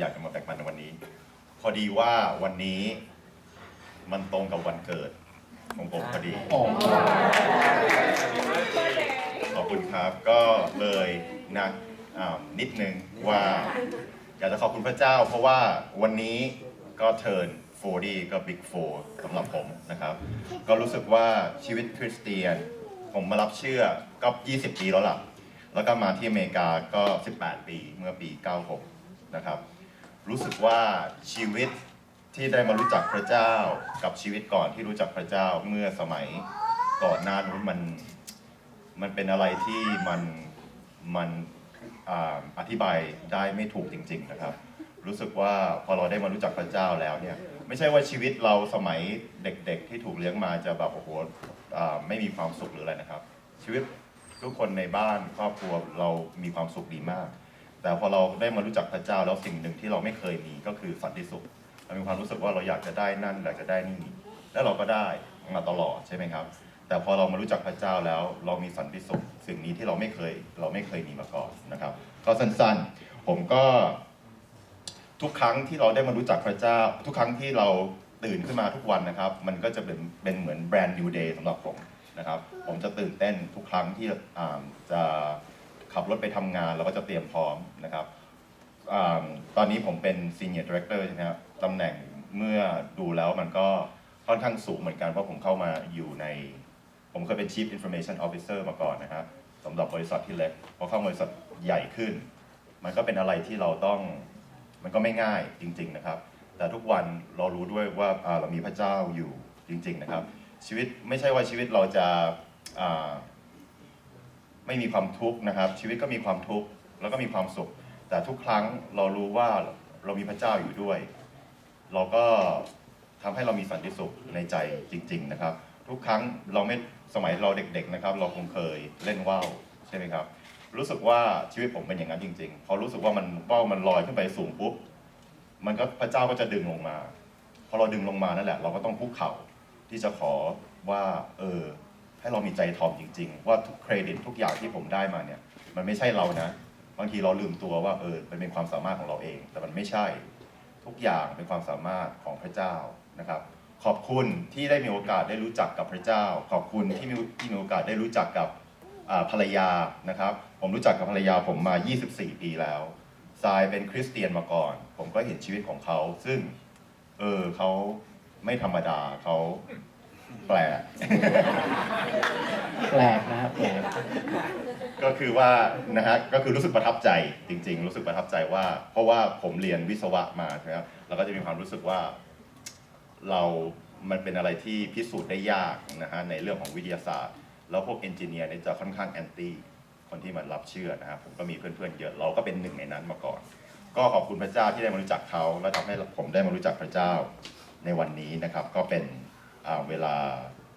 อยากจะมาแบ่งปันในวันนี้ พอดีว่าวันนี้มันตรงกับวันเกิดของผมพอดีอ๋อขอบคุณครับก็เลยนะอ่านิดนึงว่าอยากจะขอบคุณพระเจ้า เพราะว่าวันนี้ก็เทิร์น40 ก็บิ๊ก4สำหรับผมนะครับ ก็รู้สึกว่าชีวิตคริสเตียน ผมมารับเชื่อก็ 20 ปีแล้วล่ะ แล้วก็มาที่อเมริกาก็ 18 ปีเมื่อปี 96 นะครับ รู้สึกว่าชีวิตที่ได้มารู้จักพระเจ้ากับชีวิตก่อนที่รู้จักพระเจ้าเมื่อสมัยก่อนหน้านู้นมันมันเป็นอะไรที่มันมันออธิบายได้ไม่ถูกจริง ๆนะครับ รู้สึกว่าพอเราได้มารู้จักพระเจ้าแล้วเนี่ยไม่ใช่ว่าชีวิตเราสมัยเด็กๆ ที่ถูกเลี้ยงมาจะแบบโอ้โหไม่มีความสุขหรืออะไรนะครับ ชีวิตทุกคนในบ้านครอบครัวเรามีความสุขดีมาก แต่พอเราได้มารู้จักพระเจ้าแล้วสิ่งหนึ่งที่เราไม่เคยมีก็คือสันติสุขเรามีความรู้สึกว่าเราอยากจะได้นั่นอยากจะได้นี่แล้วเราก็ได้มาตลอดใช่ไหมครับ แต่พอเรามารู้จักพระเจ้าแล้ว เรามีสันติสุขสิ่งนี้ที่เราไม่เคยเราไม่เคยมีมาก่อนนะครับ ก็สั้นๆ ผมก็ทุกครั้งที่เราได้มารู้จักพระเจ้า ทุกครั้งที่เราตื่นขึ้นมาทุกวันนะครับ มันก็จะเป็นเป็นเหมือนแบรนด์ new day สำหรับผมนะครับ ผมจะตื่นเต้นทุกครั้งที่จะ ขับรถไปทำงานแล้วก็จะเตรียมพร้อมนะครับอตอนนี้ผมเป็น senior director ใช่ไหมครับตำแหน่งเมื่อดูแล้วมันก็ค่อนข้างสูงเหมือนกันเพราะผมเข้ามาอยู่ใน ผมเคยเป็น chief information officer มาก่อนนะครับสำหรับบริษัทที่เล็กพอเข้าบริษัทใหญ่ขึ้น มันก็เป็นอะไรที่เราต้องมันก็ไม่ง่ายจริง ๆนะครับ แต่ทุกวันเรารู้ด้วยว่าเรามีพระเจ้าอยู่จริง ๆนะครับ ชีวิตไม่ใช่ว่าชีวิตเราจะ ไม่มีความทุกข์นะครับ ชีวิตก็มีความทุกข์แล้วก็มีความสุข แต่ทุกครั้งเรารู้ว่าเรามีพระเจ้าอยู่ด้วย เราก็ทำให้เรามีสันติสุขในใจจริง ๆ นะครับ ทุกครั้งเราไม่สมัยเราเด็ก ๆนะครับ เราคงเคยเล่นว่าวใช่ไหมครับ รู้สึกว่าชีวิตผมเป็นอย่างนั้นจริงๆพอรู้สึกว่ามันว่าวมันลอยขึ้นไปสูงปุ๊บมันก็พระเจ้าก็จะดึงลงมาพอเราดึงลงมานั่นแหละ เราก็ต้องคุกเข่าที่จะขอว่า เออ ให้เรามีใจทอมจริง ๆ ว่าทุกเครดิตทุกอย่างที่ผมได้มาเนี่ย มันไม่ใช่เรานะ บางทีเราลืมตัวว่าเออมันเป็นความสามารถของเราเอง แต่มันไม่ใช่ ทุกอย่างเป็นความสามารถของพระเจ้านะครับ ขอบคุณที่ได้มีโอกาสได้รู้จักกับพระเจ้า ขอบคุณที่มีที่มีโอกาสได้รู้จักกับภรรยานะครับ ผมรู้จักกับภรรยาผมมา 24 ปีแล้วทรายเป็นคริสเตียนมาก่อน ผมก็เห็นชีวิตของเขา ซึ่ง เออเขาไม่ธรรมดาเขา แปลก แปลกนะครับแปลก ก็คือว่านะฮะก็คือรู้สึกประทับใจจริง ๆ รู้สึกประทับใจว่า เพราะว่าผมเรียนวิศวะมาใช่ไหมครับเราก็จะมีความรู้สึกว่าเรา มันเป็นอะไรที่พิสูจน์ได้ยากนะฮะในเรื่องของวิทยาศาสตร์ แล้วพวกเอนจิเนียร์เนี่ยจะค่อนข้างแอนตี้คนที่มันรับเชื่อนะครับผมก็มีเพื่อนๆเยอะเราก็เป็นหนึ่งในนั้นมาก่อน ก็ขอบคุณพระเจ้าที่ได้มารู้จักเขาและทำให้ผมได้มารู้จักพระเจ้าในวันนี้นะครับ ก็เป็นอ่า เวลา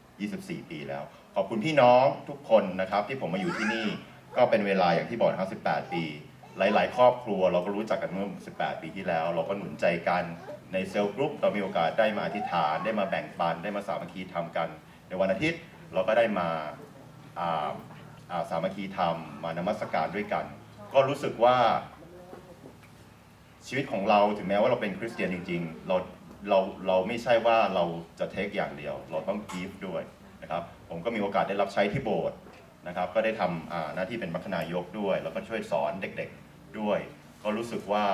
24 ปีแล้ว ขอบคุณพี่น้องทุกคนนะครับ ที่ผมมาอยู่ที่นี่ก็เป็นเวลาอย่างที่บอกนะครับ18 ปี หลาย ๆ ครอบครัวเราก็รู้จักกันเมื่อ 18 ปีที่แล้ว เราก็หนุนใจกันในเซลล์กรุ๊ปเรามีโอกาสได้มาอธิษฐาน ได้มาแบ่งปัน ได้มาสามัคคีทำกัน ในวันอาทิตย์เราก็ได้มาาาสามัคคีทำมานมัสการด้วยกัน ก็รู้สึกว่าชีวิตของเราถึงแม้ว่าเราเป็นคริสเตียนจริง ๆ เรา เราเราไม่ใช่ว่าเราจะเทคอย่างเดียว เราต้องกีฟด้วยนะครับผมก็มีโอกาสได้รับใช้ที่โบสถ์นะครับก็ได้ทำหน้าที่เป็นมัคคณายกด้วย แล้วก็ช่วยสอนเด็กๆด้วย ก็รู้สึกว่า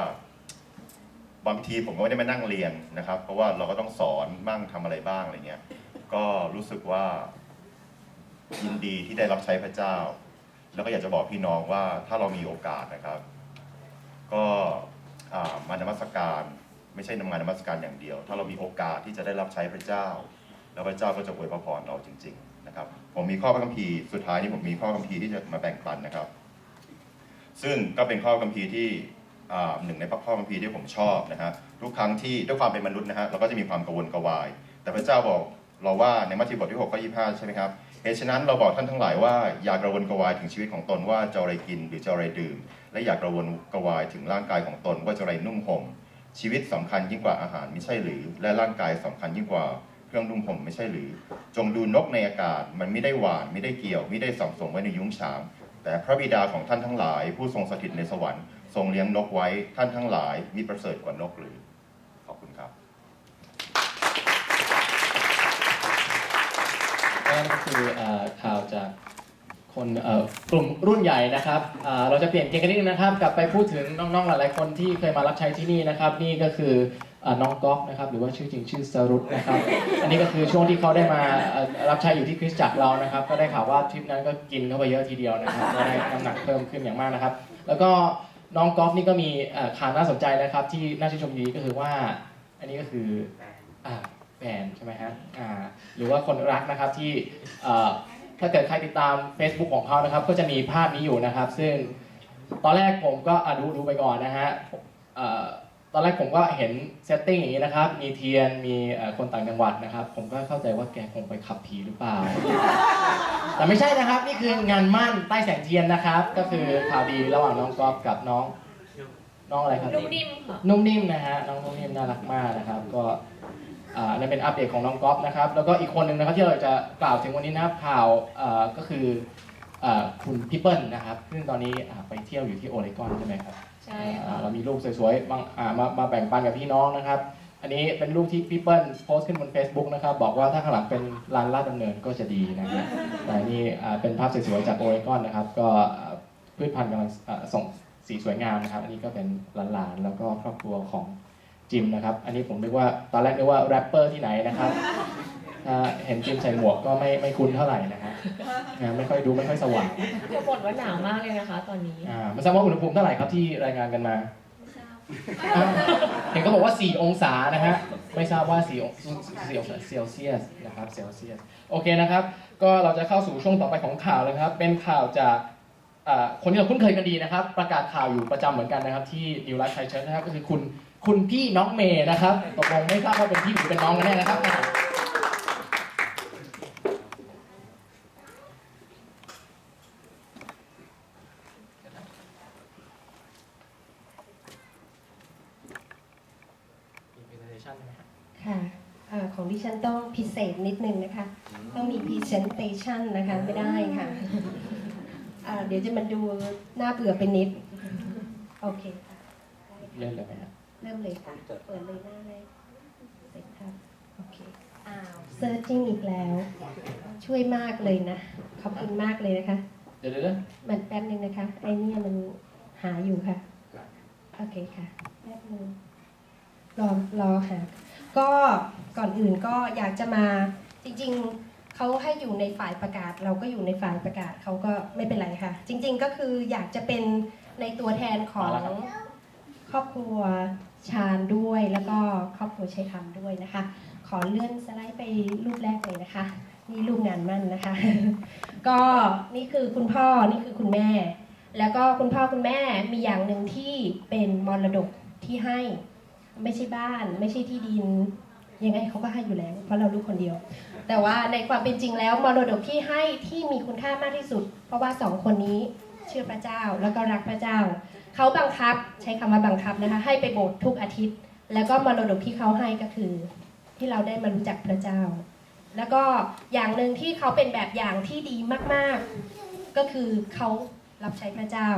บางทีผมก็ไม่ได้มานั่งเรียนนะครับ เพราะว่าเราก็ต้องสอนบ้างทำอะไรบ้างอะไรเงี้ยก็รู้สึกว่ายินดีที่ได้รับใช้พระเจ้า แล้วก็อยากจะบอกพี่น้องว่าถ้าเรามีโอกาสนะครับ ก็มานมัสการ ไม่ใช่นำงานนมัสการอย่างเดียว ถ้าเรามีโอกาสที่จะได้รับใช้พระเจ้า แล้วพระเจ้าก็จะอวยพรเราจริง ๆ นะครับ ผมมีข้อพระคัมภีร์สุดท้ายนี้ผมมีข้อคัมภีร์ที่จะมาแบ่งปันนะครับ ซึ่งก็เป็นข้อคัมภีร์ที่หนึ่งในข้อคัมภีร์ที่ผมชอบนะฮะทุกครั้งที่ด้วยความเป็นมนุษย์นะฮะเราก็จะมีความกังวลกระวาย แต่พระเจ้าบอกเราว่าในมัทธิวบทที่6ข้อ25 ใช่ไหมครับเหตุฉะนั้นเราบอกท่านทั้งหลายว่าอย่ากระวนกระวายถึงชีวิตของตนว่าจะอะไรกินหรือจะอาอะไรดื่ม และอย่ากระวนกระวายถึงร่างกายของตนว่าจะอะไรนุ่งห่ม ชีวิตสำคัญยิ่งกว่าอาหารไม่ใช่หรือ และร่างกายสำคัญยิ่งกว่าเครื่องนุ่งห่มไม่ใช่หรือ จงดูนกในอากาศ มันไม่ได้หวานไม่ได้เกี่ยว ไม่ได้สัมสมไว้ในยุ้งฉาง แต่พระบิดาของท่านทั้งหลาย ผู้ทรงสถิตในสวรรค์ทรงเลี้ยงนกไว้ท่านทั้งหลายมีประเสริฐกว่านกหรือ ขอบคุณครับนั่นก็คือข่าวจาก คนกลุ่มรุ่นใหญ่นะครับเราจะเปลี่ยนเกมกันนิดนึงนะครับ กลับไปพูดถึงน้องๆหลายๆคนที่เคยมารับใช้ที่นี่นะครับ นี่ก็คืออน้องก๊อกนะครับหรือว่าชื่อจริงชื่อสรุตนะครับ อันนี้ก็คือช่วงที่เขาได้มารับใช้อยู่ที่คริสตจักรเรานะครับ ก็ได้ข่าวว่าทริปนั้นก็กินเข้าไปเยอะทีเดียวนะครับก็ได้น้ำหนักเพิ่มขึ้นอย่างมากนะครับ แล้วก็น้องก๊อฟนี่ก็มีข่าวน่าสนใจนะครับที่น่าชื่นชมดีก็คือว่า อันนี้ก็คือแฟนใช่ไหมฮะหรือว่าคนรักนะครับที่ ถ้าเกิดใครติดตาม Facebook ของเขานะครับ ก็จะมีภาพนี้อยู่นะครับ ซึ่งตอนแรกผมก็อะดูดูไปก่อนนะฮะเอ่อตอนแรกผมก็เห็นเซตติ้งอย่างนี้นะครับ มีเทียน มีเอ่อคนต่างจังหวัดนะครับ ผมก็เข้าใจว่าแกคงไปขับผีหรือเปล่า แต่ไม่ใช่นะครับ นี่คืองานมั่นใต้แสงเทียนนะครับ ก็คือข่าวดีระหว่างน้องก๊อฟกับน้อง น้องอะไรครับ นุ่มนิ่มค่ะ นุ่มนิ่มนะฮะน้องนุ่มนิ่มน่ารักมากนะครับ ก็อ่า นั่นเป็นอัปเดตของน้องก๊อฟนะครับ แล้วก็อีกคนหนึ่งนะครับที่เราจะกล่าวถึงวันนี้นะครับข่าวอ่าก็คืออ่าคุณพี่เปิ้ลนะครับ ซึ่งตอนนี้อ่าไปเที่ยวอยู่ที่โอเรกอนใช่ไหมครับ ใช่อ่าค่ะเรามีรูปสวยๆบางอ่ามามาแบ่งปันกับพี่น้องนะครับ อันนี้เป็นรูปที่พี่เปิ้ลโพสต์ขึ้นบน Facebook นะครับ บอกว่าถ้าข้างหลังเป็นลานลาดดำเนินก็จะดีนะฮะแต่นี่อ่าเป็นภาพสวยๆจากโอเรกอนนะครับ ก็อ่าพืชพันธุ์กำลังอ่าส่งสีสวยงามนะครับ อันนี้ก็เป็นหลานๆแล้วก็ครอบครัวของ จิมนะครับ อันนี้ผมนึกว่าตอนแรกนึกว่าแรปเปอร์ที่ไหนนะครับถ้าเห็นจิมใส่หมวกก็ไม่ไม่คุ้นเท่าไหร่นะฮะนะไม่ค่อยดูไม่ค่อยสว่างจะบ่นว่าหนาวมากเลยนะคะ ตอนนี้อ่าไม่ทราบว่าอุณหภูมิเท่าไหร่ครับที่รายงานกันมาอ้าวเห็นเขาบอกว่า 4 องศานะฮะ ไม่ทราบว่า4อง4องศาเซลเซียสนะครับเซลเซียสโอเคนะครับ ก็เราจะเข้าสู่ช่วงต่อไปของข่าวเลยครับ เป็นข่าวจากอ่าคนที่เราคุ้นเคยกันดีนะครับ ประกาศข่าวอยู่ประจำเหมือนกันนะครับ ที่นิวไลฟ์ไทเชิร์นะครับก็คือคุณ คุณพี่น้องเมย์นะครับตกลงไม่ทราบว่าเป็นพี่หรือเป็นน้องกันแน่นะครับมี presentation ใช่ไหมครับค่ะเอ่อของดิฉันต้องพิเศษนิดนึงนะคะ ต้องมี presentation นะคะไม่ได้ค่ะเอ่อเดี๋ยวจะมาดูหน้าเบื่อไปนิด โอเคค่ะเล่นเลยไหมครับ เริ่มเลยค่ะ เปิดเลยหน้าเลยเสร็จครับโอเคอ้าว searching อีกแล้ว ช่วยมากเลยนะ ขอบคุณมากเลยนะคะเดี๋ยวเดี๋ยวเดี๋ยวมันแป๊บนึงนะคะ ไอเนี่ยมันหาอยู่ค่ะ โอเคค่ะ แป๊บนึงรอรอค่ะ ก็ก่อนอื่นก็อยากจะมาจริง ๆเขาให้อยู่ในฝ่ายประกาศ เราก็อยู่ในฝ่ายประกาศเขาก็ไม่เป็นไรค่ะ จริง ๆ ก็คืออยากจะเป็นในตัวแทนของครอบครัว ชาญด้วยแล้วก็ครอบครัวชัยคำด้วยนะคะ ขอเลื่อนสไลด์ไปรูปแรกเลยนะคะนี่รูปงานมั่นนะคะ ก็นี่คือคุณพ่อนี่คือคุณแม่ แล้วก็คุณพ่อคุณแม่มีอย่างหนึ่งที่เป็นมรดกที่ให้ ไม่ใช่บ้าน ไม่ใช่ที่ดินยังไงเขาก็ให้อยู่แล้ว เพราะเราลูกคนเดียว แต่ว่าในความเป็นจริงแล้วมรดกที่ให้ที่มีคุณค่ามากที่สุด เพราะว่าสองคนนี้เชื่อพระเจ้าแล้วก็รักพระเจ้า เขาบังคับใช้คำว่าบังคับนะคะ ให้ไปโบสถ์ทุกอาทิตย์ แล้วก็มรดกที่เขาให้ก็คือ ที่เราได้มารู้จักพระเจ้า แล้วก็อย่างหนึ่งที่เขาเป็นแบบอย่างที่ดีมากๆ ก็คือเขารับใช้พระเจ้า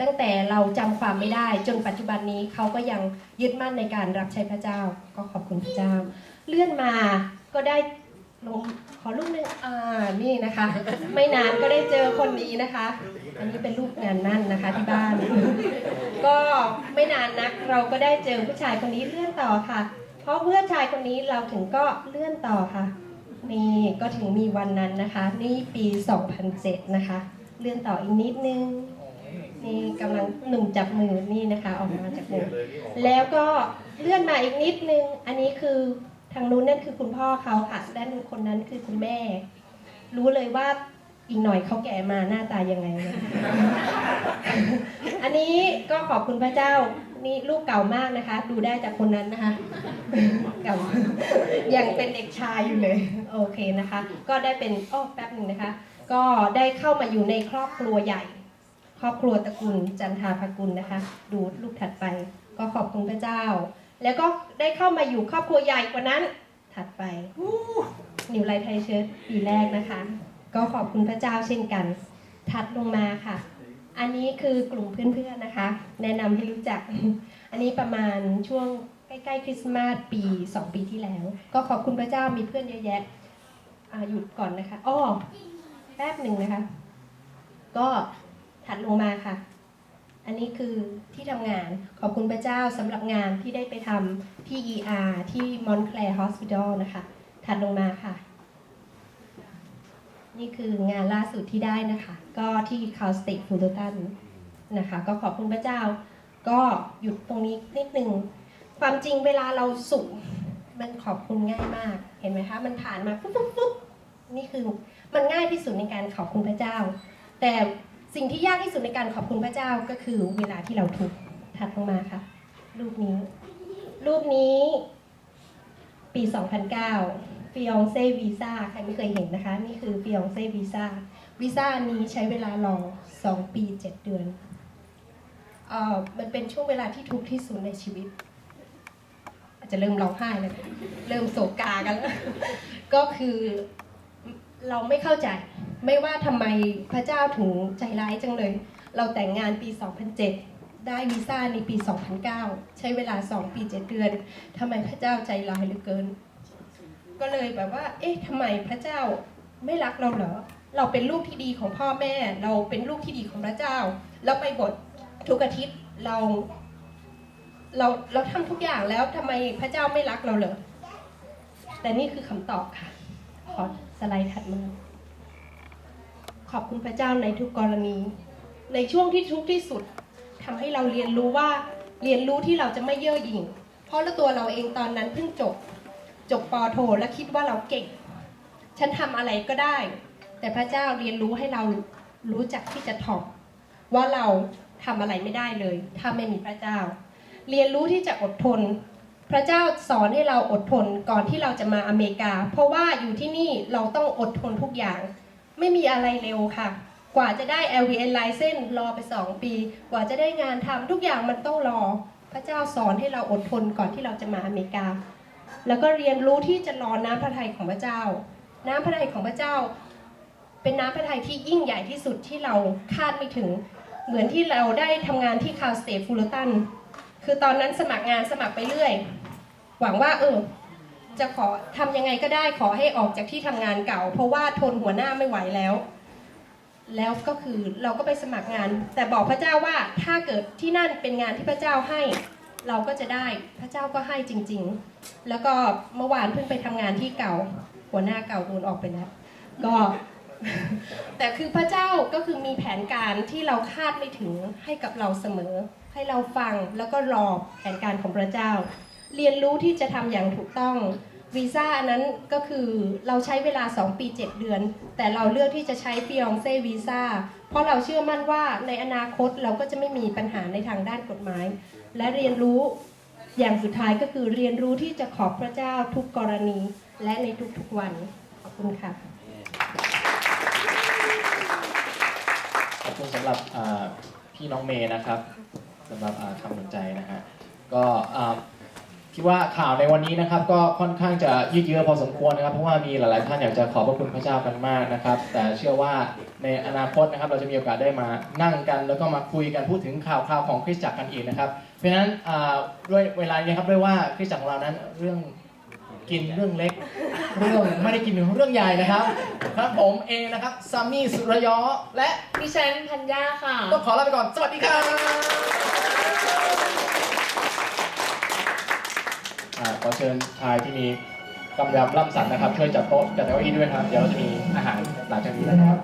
ตั้งแต่เราจำความไม่ได้จนปัจจุบันนี้เขาก็ยังยึดมั่นในการรับใช้พระเจ้า ก็ขอบคุณพระเจ้า เลื่อนมาก็ได้ ลงขอรูปหนึงอ่านี่นะคะ ไม่นานก็ได้เจอคนนี้นะคะ อันนี้เป็นรูปงานนั่นนะคะที่บ้าน ก็ไม่นานนักเราก็ได้เจอผู้ชายคนนี้เลื่อนต่อค่ะ เพราะเพื่อนชายคนนี้เราถึงก็เลื่อนต่อค่ะ นี่ก็ถึงมีวันนั้นนะคะ นี่ปี 2007 นะคะ เลื่อนต่ออีกนิดนึง นี่กำลังหนุ่มจับมือนี่นะคะ ออกมาจากมือแล้วก็เลื่อนมาอีกนิดนึง อันนี้คือ ทางนู้นนั่นคือคุณพ่อเขาค่ะด้านคนนั้นคือคุณแม่ รู้เลยว่าอีกหน่อยเขาแก่มาหน้าตายังไง อันนี้ก็ขอบคุณพระเจ้านี่ลูกเก่ามากนะคะ ดูได้จากคนนั้นนะคะเก่ายังเป็นเด็กชายอยู่เลยโอเคนะคะ ก็ได้เป็นอ้อแป๊บหนึ่งนะคะ ก็ได้เข้ามาอยู่ในครอบครัวใหญ่ ครอบครัวตระกูลจันทาภกุลนะคะ ดูลูกถัดไป ก็ขอบคุณพระเจ้า แล้วก็ได้เข้ามาอยู่ครอบครัวใหญ่กว่านั้น ถัดไปนิวไลท์ไทยเชิร์ปีแรกนะคะ ก็ขอบคุณพระเจ้าเช่นกัน ถัดลงมาค่ะ อันนี้คือกลุ่มเพื่อนๆนะคะ แนะนำให้รู้จัก อันนี้ประมาณช่วงใกล้ๆคริสต์มาสปี 2 ปีที่แล้ว ก็ขอบคุณพระเจ้ามีเพื่อนเยอะแยะหยุดก่อนนะคะอ้อแป๊บหนึ่งนะคะ ก็ถัดลงมาค่ะ อันนี้คือที่ทำงานขอบคุณพระเจ้าสำหรับงานที่ได้ไปทำที่ ER ที่ Montclair Hospital นะคะ ถัดลงมาค่ะ นี่คืองานล่าสุดที่ได้นะคะ ก็ที่ Cal State Fullerton นะคะ ก็ขอบคุณพระเจ้า ก็หยุดตรงนี้นิดนึง ความจริงเวลาเราสุขมันขอบคุณง่ายมาก เห็นไหมคะ มันผ่านมาปุ๊บปุ๊บปุ๊บนี่คือมันง่ายที่สุดในการขอบคุณพระเจ้า แต่ สิ่งที่ยากที่สุดในการขอบคุณพระเจ้าก็คือเวลาที่เราทุกข์ถัดลงมาค่ะ รูปนี้ รูปนี้ ปี 2009ฟิองเซวีซ่าใครไม่เคยเห็นนะคะ นี่คือฟิองเซวีซ่าวีซ่านี้ใช้เวลารอ2 ปี 7 เดือนเอ่อมันเป็นช่วงเวลาที่ทุกข์ที่สุดในชีวิต อาจจะเริ่มร้องไห้แล้วเริ่มโศกกากันแล้วก็คือเราไม่เข้าใจ ไม่ว่าทำไมพระเจ้าถึงใจร้ายจังเลย เราแต่งงานปี 2007 ได้วีซ่าในปี 2009 ใช้เวลา 2 ปี 7 เดือนทำไมพระเจ้าใจร้ายเหลือเกิน ก็เลยแบบว่า เอ๊ะทำไมพระเจ้าไม่รักเราเหรอ เราเป็นลูกที่ดีของพ่อแม่ เราเป็นลูกที่ดีของพระเจ้า เราไปบททุกอาทิตย์เราเราเราทำทุกอย่างแล้วทำไมพระเจ้าไม่รักเราเหรอ แต่นี่คือคำตอบค่ะ ขอสไลด์ถัดมา ขอบคุณพระเจ้าในทุกกรณี ในช่วงที่ทุกข์ที่สุดทำให้เราเรียนรู้ว่าเรียนรู้ที่เราจะไม่เย่อหยิ่ง เพราะตัวเราเองตอนนั้นเพิ่งจบ จบปอโทและคิดว่าเราเก่ง ฉันทำอะไรก็ได้ แต่พระเจ้าเรียนรู้ให้เรารู้จักที่จะถ่อมว่าเราทำอะไรไม่ได้เลย ถ้าไม่มีพระเจ้า เรียนรู้ที่จะอดทน พระเจ้าสอนให้เราอดทนก่อนที่เราจะมาอเมริกา เพราะว่าอยู่ที่นี่เราต้องอดทนทุกอย่าง ไม่มีอะไรเร็วค่ะ กว่าจะได้ LVN license รอไป 2 ปี กว่าจะได้งานทำทุกอย่างมันต้องรอ พระเจ้าสอนให้เราอดทนก่อนที่เราจะมาอเมริกา แล้วก็เรียนรู้ที่จะรอน้ำพระทัยของพระเจ้า น้ำพระทัยของพระเจ้า เป็นน้ำพระทัยที่ยิ่งใหญ่ที่สุดที่เราคาดไม่ถึง เหมือนที่เราได้ทำงานที่คาสเตฟูลตันคือตอนนั้นสมัครงานสมัครไปเรื่อย หวังว่าเออ จะขอทำยังไงก็ได้ขอให้ออกจากที่ทำงานเก่า เพราะว่าทนหัวหน้าไม่ไหวแล้ว แล้วก็คือเราก็ไปสมัครงาน แต่บอกพระเจ้าว่าถ้าเกิดที่นั่นเป็นงานที่พระเจ้าให้ เราก็จะได้พระเจ้าก็ให้จริง ๆ แล้วก็เมื่อวานเพิ่งไปทำงานที่เก่า หัวหน้าเก่าโดนออกไปแล้วก็แต่คือพระเจ้าก็คือมีแผนการที่เราคาดไม่ถึงให้กับเราเสมอ ให้เราฟังแล้วก็รอแผนการของพระเจ้า เรียนรู้ที่จะทำอย่างถูกต้องวีซ่าอันนั้นก็คือเราใช้เวลา 2 ปี 7 เดือน แต่เราเลือกที่จะใช้ฟิองเซ่วีซ่าเพราะเราเชื่อมั่นว่าในอนาคตเราก็จะไม่มีปัญหาในทางด้านกฎหมาย และเรียนรู้อย่างสุดท้ายก็คือเรียนรู้ที่จะขอบพระเจ้าทุกกรณีและในทุกๆวัน ขอบคุณค่ะ ขอบคุณสำหรับพี่น้องเมย์นะครับสำหรับคำสนใจนะฮะก็ คิดว่าข่าวในวันนี้นะครับ ก็ค่อนข้างจะยืดเยื้อพอสมควรนะครับ เพราะว่ามีหลาย ๆ ท่านอยากจะขอบพระคุณพระเจ้ากันมากนะครับ แต่เชื่อว่าในอนาคตนะครับ เราจะมีโอกาสได้มานั่งกัน แล้วก็มาคุยกันพูดถึงข่าวคราวของคริสตจักรกันอีกนะครับ เพราะฉะนั้นอ่าด้วยเวลานี้ครับด้วยว่าคริสตจักรของเรานั้นเรื่องกินเรื่องเล็ก เรื่องไม่ได้กินเรื่องใหญ่นะครับ ครับผมเองนะครับซัมมี่สุรยอและดิฉันพัญญาค่ะ ต้องขอลาไปก่อน สวัสดีครับ อ่าขอเชิญชายที่มีกำลังร่ำสันนะครับ ช่วยจัดโต๊ะจัดเก้าอี้ด้วยครับ เดี๋ยวเราจะมีอาหารหลังจากนี้นะครับ